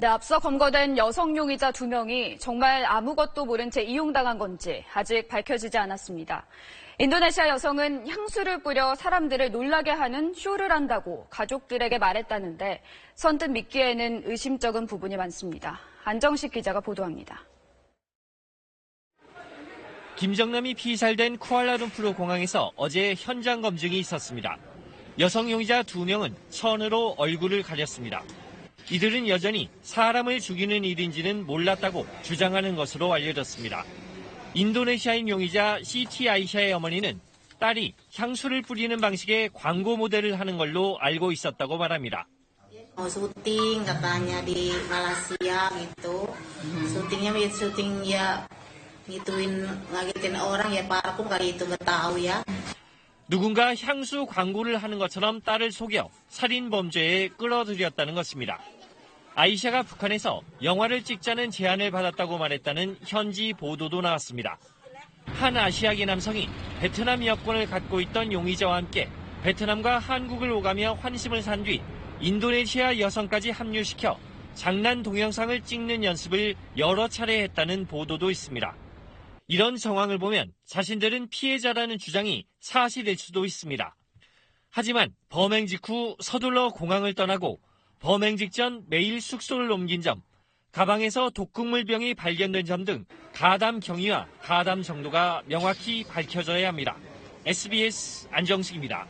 네, 앞서 검거된 여성 용의자 두 명이 정말 아무것도 모른 채 이용당한 건지 아직 밝혀지지 않았습니다. 인도네시아 여성은 향수를 뿌려 사람들을 놀라게 하는 쇼를 한다고 가족들에게 말했다는데 선뜻 믿기에는 의심적인 부분이 많습니다. 안정식 기자가 보도합니다. 김정남이 피살된 쿠알라룸푸르 공항에서 어제 현장 검증이 있었습니다. 여성 용의자 두 명은 천으로 얼굴을 가렸습니다. 이들은 여전히 사람을 죽이는 일인지는 몰랐다고 주장하는 것으로 알려졌습니다. 인도네시아인 용의자 시티 아이샤의 어머니는 딸이 향수를 뿌리는 방식의 광고 모델을 하는 걸로 알고 있었다고 말합니다. mau syuting katanya di Malaysia gitu syutingnya ya syuting ya ngituin ngagetin orang ya parfum kayak itu nggak tahu ya 누군가 향수 광고를 하는 것처럼 딸을 속여 살인 범죄에 끌어들였다는 것입니다. 아이샤가 북한에서 영화를 찍자는 제안을 받았다고 말했다는 현지 보도도 나왔습니다. 한 아시아계 남성이 베트남 여권을 갖고 있던 용의자와 함께 베트남과 한국을 오가며 환심을 산 뒤 인도네시아 여성까지 합류시켜 장난 동영상을 찍는 연습을 여러 차례 했다는 보도도 있습니다. 이런 정황을 보면 자신들은 피해자라는 주장이 사실일 수도 있습니다. 하지만 범행 직후 서둘러 공항을 떠나고 범행 직전 매일 숙소를 옮긴 점, 가방에서 독극물병이 발견된 점 등 가담 경위와 가담 정도가 명확히 밝혀져야 합니다. SBS 안정식입니다.